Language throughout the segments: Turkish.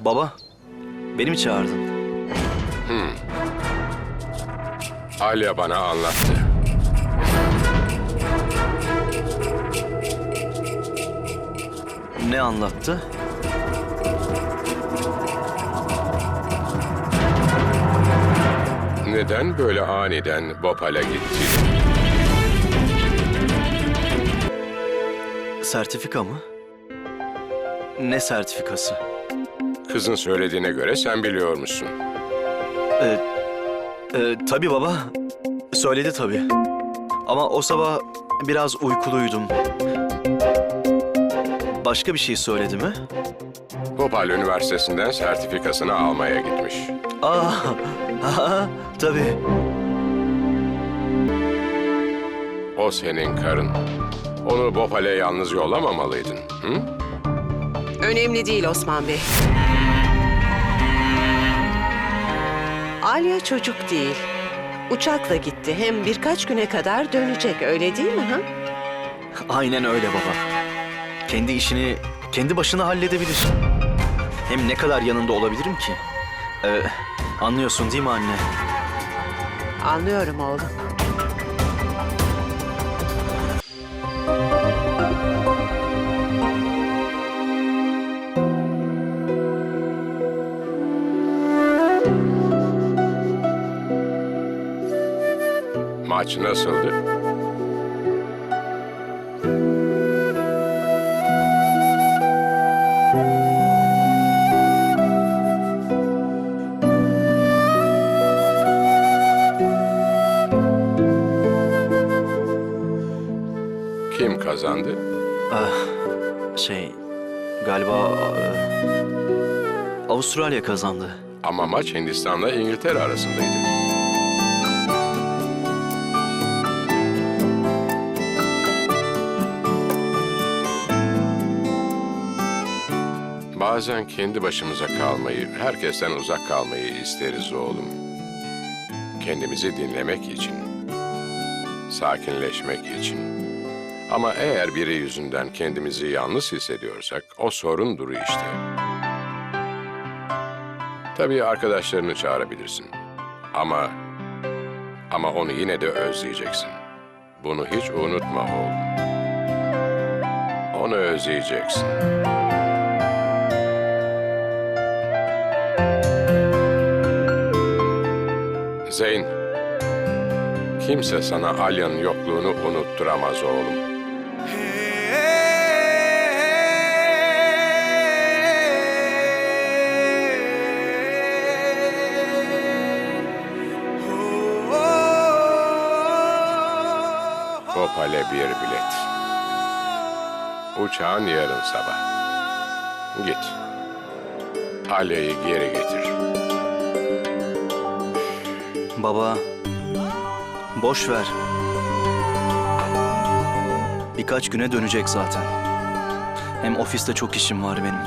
Baba, beni mi çağırdın? Alya bana anlattı. Ne anlattı? Neden böyle aniden Bopal'a gitti? Sertifika mı? Ne sertifikası? Kızın söylediğine göre sen biliyormuşsun. Ee, e, tabii baba. Söyledi tabii. Ama o sabah biraz uykuluydum. Başka bir şey söyledi mi? Bopal Üniversitesi'nden sertifikasını almaya gitmiş. Aa, aha, tabii. O senin karın. Onu Bopal'e yalnız yollamamalıydın. Hı? Önemli değil Osman Bey. Alya çocuk değil. Uçakla gitti. Hem birkaç güne kadar dönecek. Öyle değil mi? Ha? Aynen öyle baba. Kendi işini kendi başına halledebilir. Hem ne kadar yanında olabilirim ki? Ee, anlıyorsun değil mi anne? Anlıyorum oğlum. Maç nasıldı? Kim kazandı? Şey, galiba e, Avustralya kazandı. Ama maç Hindistan'la İngiltere arasındaydı. Bazen kendi başımıza kalmayı, herkesten uzak kalmayı isteriz oğlum. Kendimizi dinlemek için, sakinleşmek için. Ama eğer biri yüzünden kendimizi yalnız hissediyorsak o sorundur işte. Tabii arkadaşlarını çağırabilirsin. Ama ama onu yine de özleyeceksin. Bunu hiç unutma oğlum. Onu özleyeceksin. Zeyn, kimse sana Alya'nın yokluğunu unutturamaz oğlum. Opal'e bir bilet. Uçağın yarın sabah. Git. Alya'yı geri getir. Baba, boş ver. Birkaç güne dönecek zaten. Hem ofiste çok işim var benim.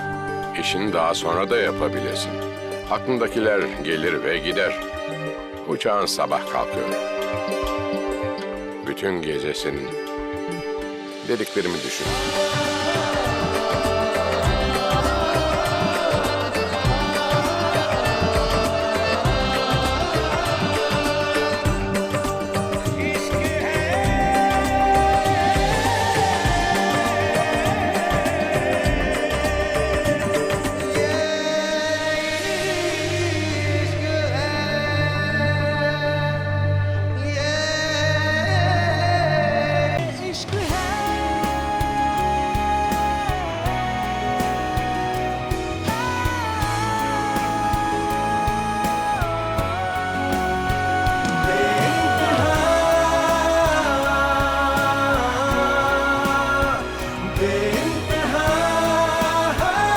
İşini daha sonra da yapabilirsin. Aklındakiler gelir ve gider. Uçağın sabah kalkıyor. Bütün gece. Dediklerimi düşün.